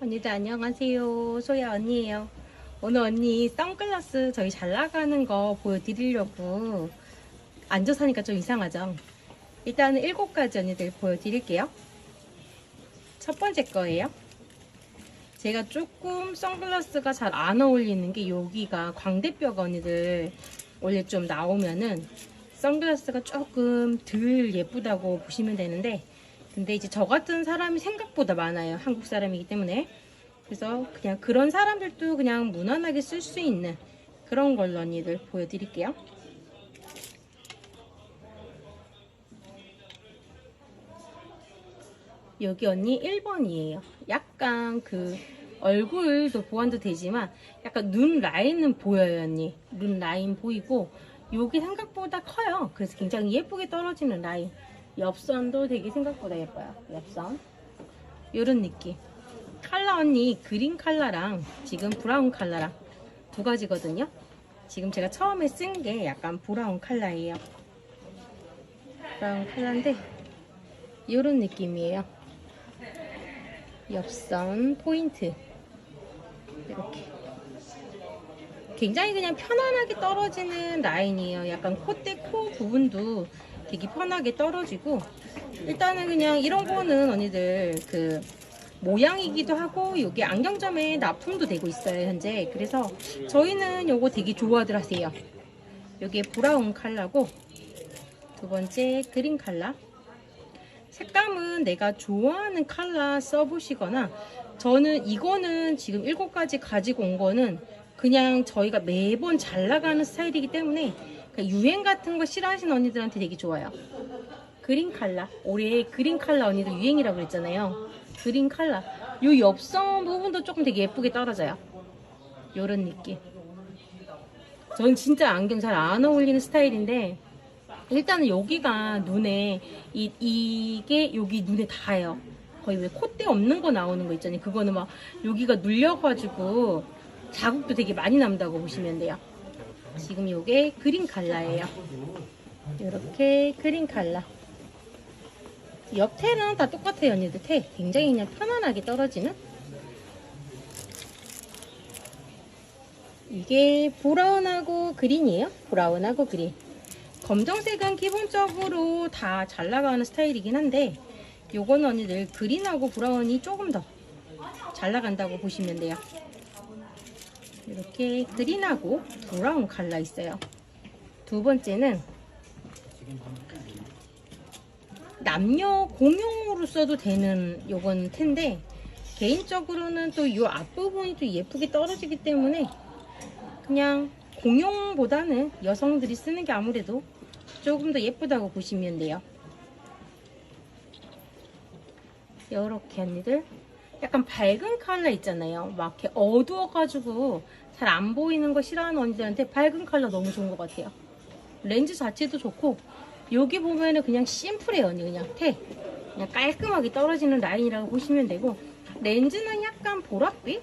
언니들 안녕하세요. 소야 언니예요. 오늘 언니 선글라스 저희 잘 나가는 거 보여드리려고 앉아서 하니까 좀 이상하죠? 일단은 일곱 가지 언니들 보여드릴게요. 첫 번째 거예요. 제가 조금 선글라스가 잘 안 어울리는 게 여기가 광대뼈가 언니들 원래 좀 나오면은 선글라스가 조금 덜 예쁘다고 보시면 되는데 근데 이제 저 같은 사람이 생각보다 많아요. 한국 사람이기 때문에. 그래서 그냥 그런 사람들도 그냥 무난하게 쓸 수 있는 그런 걸로 언니들 보여드릴게요. 여기 언니 1번이에요. 약간 그 얼굴도 보완도 되지만 약간 눈 라인은 보여요 언니. 눈 라인 보이고 여기 생각보다 커요. 그래서 굉장히 예쁘게 떨어지는 라인. 옆선도 되게 생각보다 예뻐요. 옆선. 요런 느낌. 칼라 언니 그린 칼라랑 지금 브라운 칼라랑 두 가지거든요. 지금 제가 처음에 쓴 게 약간 브라운 칼라예요. 브라운 칼라인데 요런 느낌이에요. 옆선 포인트 이렇게 굉장히 그냥 편안하게 떨어지는 라인이에요. 약간 콧대 코 부분도 되게 편하게 떨어지고 일단은 그냥 이런 거는 언니들 그 모양이기도 하고 이게 안경점에 납품도 되고 있어요 현재. 그래서 저희는 요거 되게 좋아들 하세요. 요게 브라운 컬러고 두 번째 그린 컬러. 색감은 내가 좋아하는 컬러 써보시거나 저는 이거는 지금 일곱 가지 가지고 온 거는 그냥 저희가 매번 잘 나가는 스타일이기 때문에 유행 같은 거 싫어하시는 언니들한테 되게 좋아요. 그린 컬러. 올해 그린 컬러 언니들 유행이라고 그랬잖아요. 그린 컬러. 요 옆선 부분도 조금 되게 예쁘게 떨어져요. 요런 느낌. 전 진짜 안경 잘 안 어울리는 스타일인데 일단은 여기가 눈에 이, 이게 여기 눈에 닿아요. 거의 왜 콧대 없는 거 나오는 거 있잖아요. 그거는 막 여기가 눌려가지고 자국도 되게 많이 남다고 보시면 돼요. 지금 요게 그린 컬러예요. 이렇게 그린 컬러. 옆태는 다 똑같아요, 언니들. 태 굉장히 그냥 편안하게 떨어지는. 이게 브라운하고 그린이에요. 브라운하고 그린. 검정색은 기본적으로 다 잘 나가는 스타일이긴 한데 요거는 언니들 그린하고 브라운이 조금 더 잘 나간다고 보시면 돼요. 이렇게 그린하고 브라운 컬러 있어요. 두 번째는 남녀 공용으로 써도 되는 요건 텐데 개인적으로는 또 이 앞부분이 또 예쁘게 떨어지기 때문에 그냥 공용보다는 여성들이 쓰는 게 아무래도 조금 더 예쁘다고 보시면 돼요. 이렇게 언니들 약간 밝은 컬러 있잖아요. 막 이렇게 어두워가지고 잘 안 보이는 거 싫어하는 언니들한테 밝은 컬러 너무 좋은 것 같아요. 렌즈 자체도 좋고 여기 보면은 그냥 심플해요 언니. 그냥 태. 그냥 깔끔하게 떨어지는 라인이라고 보시면 되고 렌즈는 약간 보랏빛?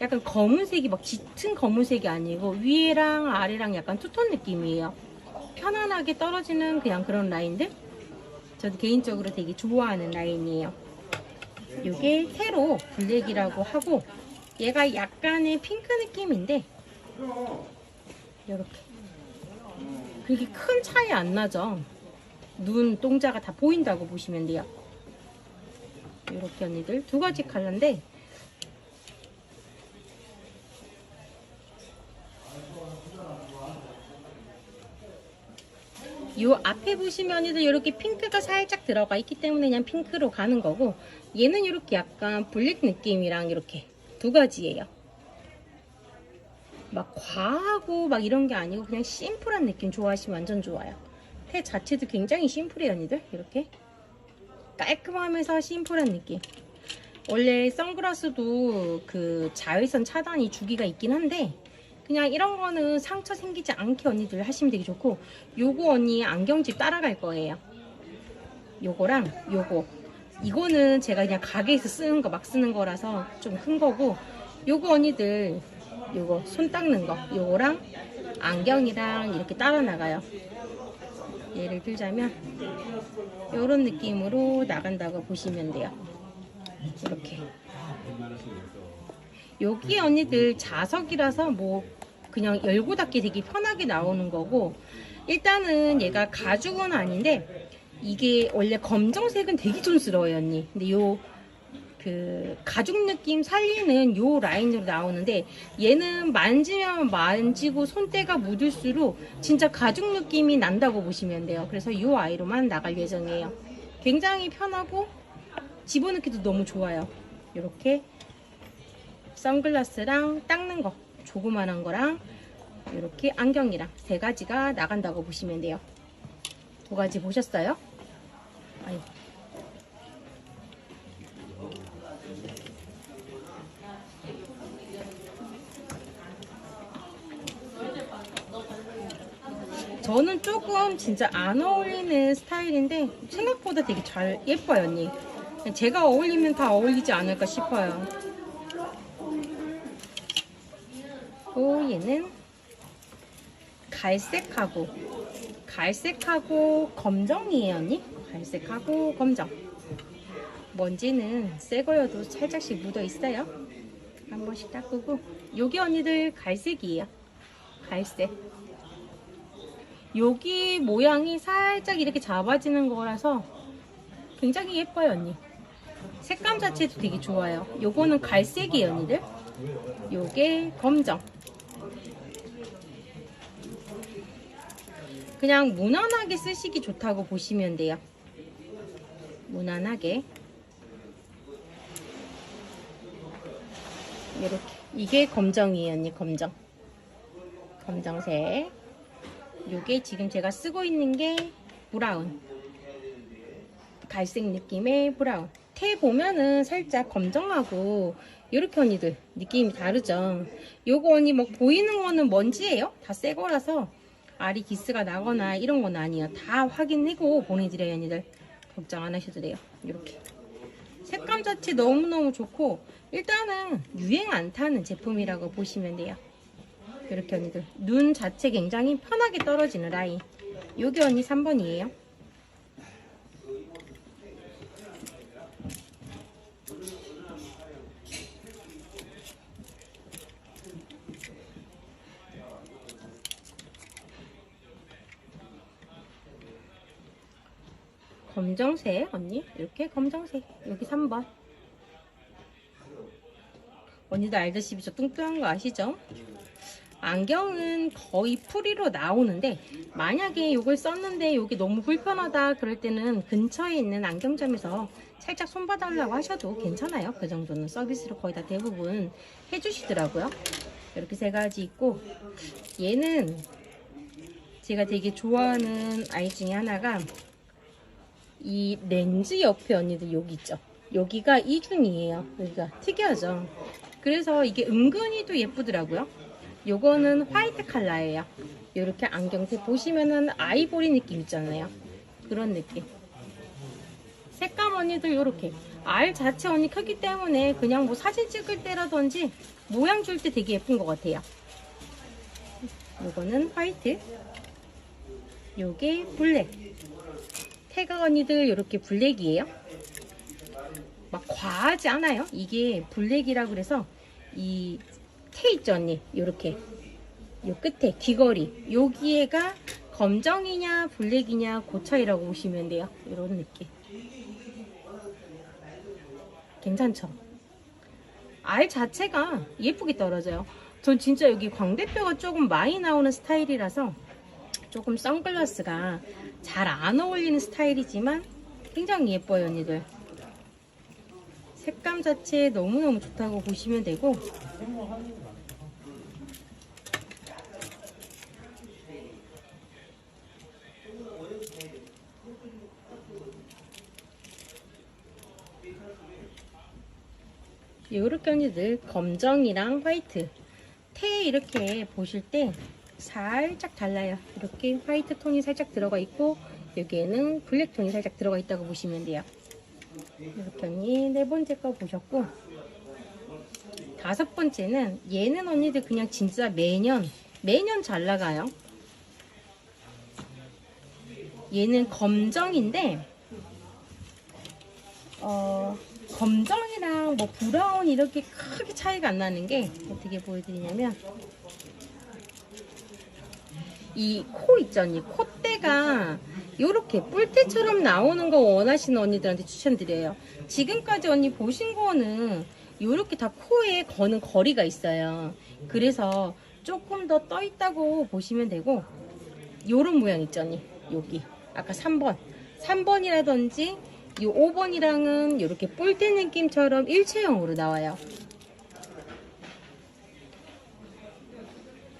약간 검은색이 막 짙은 검은색이 아니고 위에랑 아래랑 약간 투톤 느낌이에요. 편안하게 떨어지는 그냥 그런 라인들? 저도 개인적으로 되게 좋아하는 라인이에요. 이게 세로 블랙이라고 하고 얘가 약간의 핑크 느낌인데 이렇게. 그렇게 큰 차이 안 나죠? 눈 동자가 다 보인다고 보시면 돼요. 이렇게 언니들 두 가지 컬러인데 요 앞에 보시면 언니들 이렇게 핑크가 살짝 들어가 있기 때문에 그냥 핑크로 가는 거고 얘는 이렇게 약간 블랙 느낌이랑 이렇게 두 가지예요. 막 과하고 막 이런 게 아니고 그냥 심플한 느낌 좋아하시면 완전 좋아요. 태 자체도 굉장히 심플해요 언니들. 이렇게 깔끔하면서 심플한 느낌. 원래 선글라스도 그 자외선 차단이 주기가 있긴 한데 그냥 이런 거는 상처 생기지 않게 언니들 하시면 되게 좋고 요거 언니 안경집 따라갈 거예요. 요거랑 요거 이거는 제가 그냥 가게에서 쓰는 거 막 쓰는 거라서 좀 큰 거고 요거 언니들 요거 손 닦는 거 요거랑 안경이랑 이렇게 따라 나가요. 예를 들자면 이런 느낌으로 나간다고 보시면 돼요. 이렇게. 여기 언니들 자석이라서 뭐 그냥 열고 닫기 되게 편하게 나오는 거고 일단은 얘가 가죽은 아닌데 이게 원래 검정색은 되게 촌스러워요 언니. 근데 요 그 가죽 느낌 살리는 요 라인으로 나오는데 얘는 만지면 만지고 손때가 묻을수록 진짜 가죽 느낌이 난다고 보시면 돼요. 그래서 요 아이로만 나갈 예정이에요. 굉장히 편하고 집어넣기도 너무 좋아요. 이렇게 선글라스랑 닦는 거 조그만한 거랑 이렇게 안경이랑 세 가지가 나간다고 보시면 돼요. 두 가지 보셨어요? 아이고. 저는 조금 진짜 안 어울리는 스타일인데 생각보다 되게 잘 예뻐요 언니 제가 어울리면 다 어울리지 않을까 싶어요 또 얘는 갈색하고 갈색하고 검정이에요 언니? 갈색하고 검정. 먼지는 새 거여도 살짝씩 묻어 있어요. 한 번씩 닦고. 여기 언니들 갈색이에요. 갈색. 여기 모양이 살짝 이렇게 잡아지는 거라서 굉장히 예뻐요 언니. 색감 자체도 되게 좋아요. 요거는 갈색이에요 언니들. 요게 검정 그냥 무난하게 쓰시기 좋다고 보시면 돼요. 무난하게. 이렇게. 이게 검정이에요, 언니, 검정. 검정색. 요게 지금 제가 쓰고 있는 게 브라운. 갈색 느낌의 브라운. 테 보면은 살짝 검정하고 이렇게 언니들 느낌이 다르죠. 요거 언니 뭐 보이는 거는 먼지예요. 다 새 거라서 알이 기스가 나거나 이런 건 아니에요. 다 확인하고 보내드려요, 언니들. 걱정 안 하셔도 돼요. 이렇게. 색감 자체 너무너무 좋고, 일단은 유행 안 타는 제품이라고 보시면 돼요. 이렇게 언니들. 눈 자체 굉장히 편하게 떨어지는 라인. 요게 언니 3번이에요. 검정색 언니? 이렇게 검정색. 여기 3번. 언니도 알다시피 저 뚱뚱한 거 아시죠? 안경은 거의 프리로 나오는데 만약에 이걸 썼는데 여기 너무 불편하다 그럴 때는 근처에 있는 안경점에서 살짝 손 봐달라고 하셔도 괜찮아요. 그 정도는 서비스로 거의 다 대부분 해주시더라고요. 이렇게 세 가지 있고 얘는 제가 되게 좋아하는 아이 중에 하나가 이 렌즈 옆에 언니들 여기 있죠. 여기가 이중이에요. 여기가 특이하죠. 그래서 이게 은근히도 예쁘더라고요. 요거는 화이트 컬러예요. 이렇게 안경테 보시면은 아이보리 느낌 있잖아요. 그런 느낌. 색감 언니들 이렇게 알 자체 언니 크기 때문에 그냥 뭐 사진 찍을 때라든지 모양 줄 때 되게 예쁜 것 같아요. 요거는 화이트. 요게 블랙. 태각 언니들 이렇게 블랙이에요. 막 과하지 않아요. 이게 블랙이라 그래서 이테 있죠 언니. 이렇게 요 끝에 귀걸이 여기에가 검정이냐 블랙이냐 그 차이라고 보시면 돼요. 이런 느낌. 괜찮죠? 알 자체가 예쁘게 떨어져요. 전 진짜 여기 광대뼈가 조금 많이 나오는 스타일이라서 조금 선글라스가 잘 안 어울리는 스타일이지만 굉장히 예뻐요 언니들. 색감 자체 너무너무 좋다고 보시면 되고. 이렇게 언니들 검정이랑 화이트 테 이렇게 보실 때 살짝 달라요. 이렇게 화이트 톤이 살짝 들어가 있고 여기에는 블랙 톤이 살짝 들어가 있다고 보시면 돼요. 이렇게 언니 네 번째 거 보셨고 다섯 번째는 얘는 언니들 그냥 진짜 매년 매년 잘 나가요. 얘는 검정인데 어 검정이라 카키랑 뭐 브라운 이렇게 크게 차이가 안 나는 게 어떻게 보여드리냐면 이 코 있죠 언니 콧대가 요렇게 뿔테처럼 나오는 거 원하시는 언니들한테 추천드려요. 지금까지 언니 보신 거는 요렇게 다 코에 거는 거리가 있어요. 그래서 조금 더 떠 있다고 보시면 되고 요런 모양 있죠 언니? 여기. 아까 3번. 3번이라든지 이 5번이랑은 이렇게 뿔대 느낌처럼 일체형으로 나와요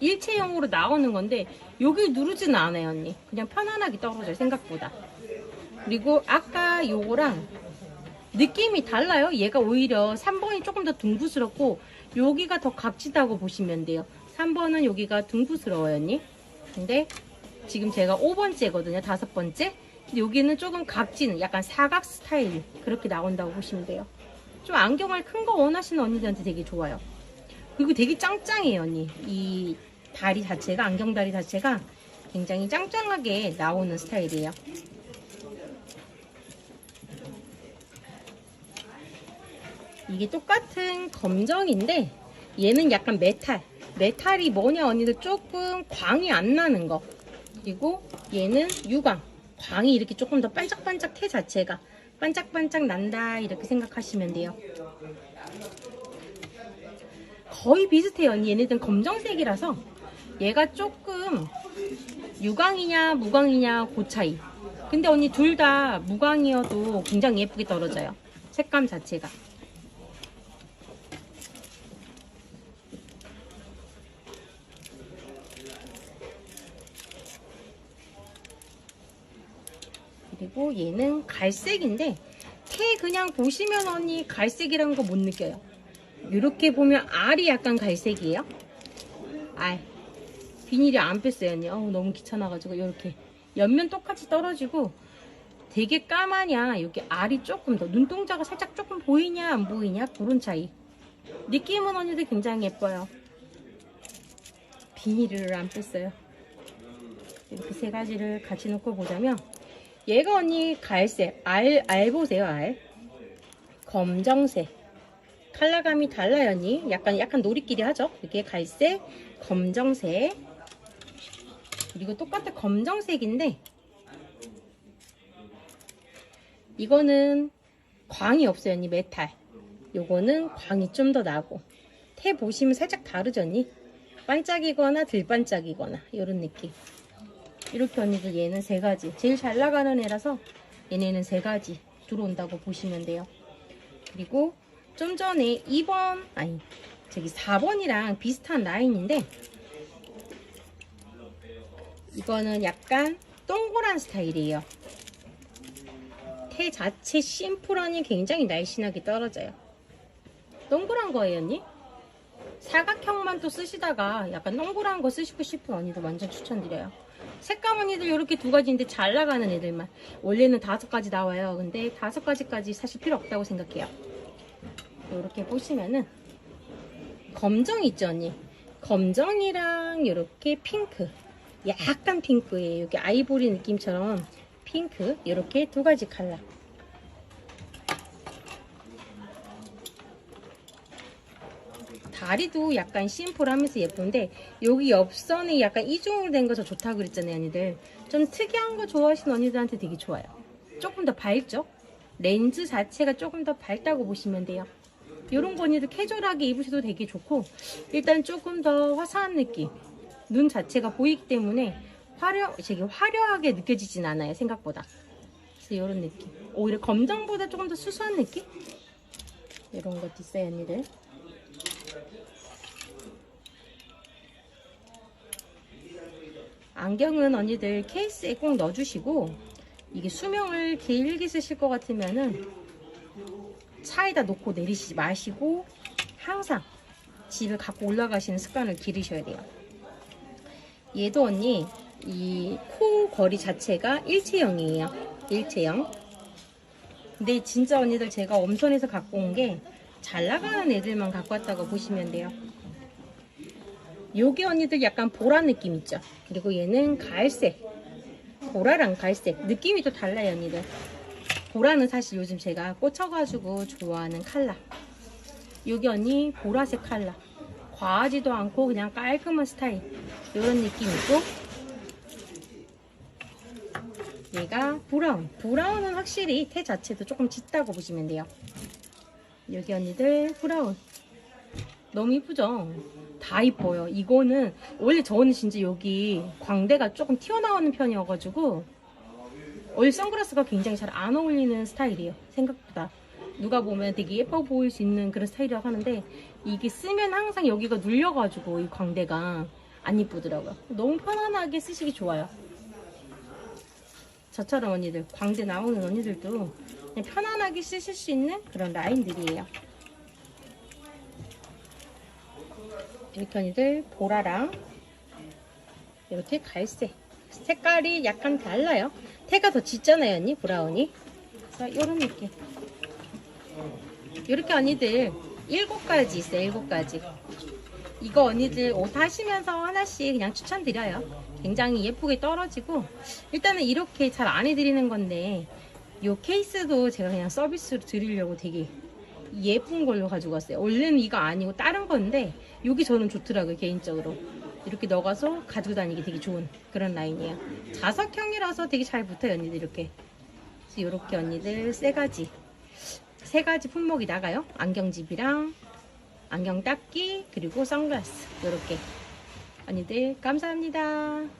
일체형으로 나오는 건데 여기 누르지는 않아요 언니. 그냥 편안하게 떨어져요 생각보다. 그리고 아까 요거랑 느낌이 달라요? 얘가 오히려 3번이 조금 더 둥그스럽고 여기가 더 각지다고 보시면 돼요. 3번은 여기가 둥그스러워요 언니. 근데 지금 제가 5번째거든요 다섯 번째. 여기는 조금 각지는 약간 사각 스타일 그렇게 나온다고 보시면 돼요. 좀 안경을 큰거 원하시는 언니들한테 되게 좋아요. 그리고 되게 짱짱해요 언니. 이 다리 자체가 안경 다리 자체가 굉장히 짱짱하게 나오는 스타일이에요. 이게 똑같은 검정인데 얘는 약간 메탈. 메탈이 뭐냐 언니들 조금 광이 안 나는 거. 그리고 얘는 유광. 광이 이렇게 조금 더 반짝반짝 태 자체가. 반짝반짝 난다 이렇게 생각하시면 돼요. 거의 비슷해요 언니. 얘네들은 검정색이라서 얘가 조금 유광이냐 무광이냐 그 차이. 근데 언니 둘 다 무광이어도 굉장히 예쁘게 떨어져요. 색감 자체가. 그리고 얘는 갈색인데 태 그냥 보시면 언니 갈색이라는 거 못 느껴요. 이렇게 보면 알이 약간 갈색이에요. 알 비닐이 안 뺐어요 언니. 어우, 너무 귀찮아가지고 이렇게 옆면 똑같이 떨어지고 되게 까마냐. 여기 알이 조금 더 눈동자가 살짝 조금 보이냐 안 보이냐 그런 차이. 느낌은 언니들 굉장히 예뻐요. 비닐을 안 뺐어요. 이렇게 세 가지를 같이 놓고 보자면 얘가 언니 갈색 알, 알 보세요 알. 검정색. 컬러감이 달라요 언니. 약간 약간 놀이끼리 하죠? 이게 갈색 검정색 그리고 똑같은 검정색인데 이거는 광이 없어요 언니. 메탈. 요거는 광이 좀 더 나고. 태 보시면 살짝 다르죠 언니? 반짝이거나 덜 반짝이거나 이런 느낌. 이렇게 언니들 얘는 세 가지. 제일 잘 나가는 애라서 얘네는 세 가지 들어온다고 보시면 돼요. 그리고 좀 전에 2번 아니 저기 4번이랑 비슷한 라인인데 이거는 약간 동그란 스타일이에요. 태 자체 심플하니 굉장히 날씬하게 떨어져요. 동그란 거예요 언니? 사각형만 또 쓰시다가 약간 동그란 거 쓰시고 싶은 언니도 완전 추천드려요. 색감 언니들 이렇게 두 가지인데 잘 나가는 애들만. 원래는 다섯 가지 나와요. 근데 다섯 가지까지 사실 필요 없다고 생각해요. 이렇게 보시면은 검정 있죠 언니? 검정이랑 이렇게 핑크 약간 핑크예요. 여기 아이보리 느낌처럼 핑크. 이렇게 두 가지 컬러. 다리도 약간 심플하면서 예쁜데 여기 옆선이 약간 이중으로 된 거서 좋다고 그랬잖아요 언니들. 좀 특이한 거 좋아하시는 언니들한테 되게 좋아요. 조금 더 밝죠? 렌즈 자체가 조금 더 밝다고 보시면 돼요. 이런 거 언니들 캐주얼하게 입으셔도 되게 좋고 일단 조금 더 화사한 느낌 눈 자체가 보이기 때문에 화려, 되게 화려하게 느껴지진 않아요 생각보다 그래서 이런 느낌 오히려 검정보다 조금 더 수수한 느낌? 이런 있어요 언니들 안경은 언니들 케이스에 꼭 넣어주시고 이게 수명을 길게 쓰실 것 같으면은 차에다 놓고 내리시지 마시고 항상 집에 갖고 올라가시는 습관을 기르셔야 돼요. 얘도 언니 이 코 거리 자체가 일체형이에요. 일체형. 근데 진짜 언니들 제가 엄선해서 갖고 온 게 잘 나가는 애들만 갖고 왔다고 보시면 돼요. 요게 언니들 약간 보라 느낌 있죠? 그리고 얘는 갈색. 보라랑 갈색. 느낌이 또 달라요, 언니들. 보라는 사실 요즘 제가 꽂혀가지고 좋아하는 컬러. 여기 언니 보라색 컬러. 과하지도 않고 그냥 깔끔한 스타일. 이런 느낌이고. 얘가 브라운. 브라운은 확실히 테 자체도 조금 짙다고 보시면 돼요. 여기 언니들 브라운. 너무 이쁘죠? 다 이뻐요. 이거는 원래 저는 진짜 여기 광대가 조금 튀어나오는 편이어가지고 원래 선글라스가 굉장히 잘 안 어울리는 스타일이에요. 생각보다. 누가 보면 되게 예뻐 보일 수 있는 그런 스타일이라고 하는데 이게 쓰면 항상 여기가 눌려가지고 이 광대가 안 이쁘더라고요. 너무 편안하게 쓰시기 좋아요. 저처럼 언니들, 광대 나오는 언니들도 편안하게 쓰실 수 있는 그런 라인들이에요. 이렇게 언니들 보라랑 이렇게 갈색 색깔이 약간 달라요. 태가 더 짙잖아요, 언니 브라운이. 그래서 이런 느낌. 이렇게 언니들 일곱 가지 있어요, 일곱 가지. 이거 언니들 옷 하시면서 하나씩 그냥 추천드려요. 굉장히 예쁘게 떨어지고 일단은 이렇게 잘 안 해드리는 건데 이 케이스도 제가 그냥 서비스로 드리려고 되게 예쁜 걸로 가지고 왔어요. 원래는 이거 아니고 다른 건데 여기 저는 좋더라고요 개인적으로. 이렇게 넣어가서 가지고 다니기 되게 좋은 그런 라인이에요. 자석형이라서 되게 잘 붙어요 언니들 이렇게. 이렇게 언니들 세 가지 세 가지 품목이 나가요. 안경집이랑 안경 닦기 그리고 선글라스 이렇게 언니들 감사합니다.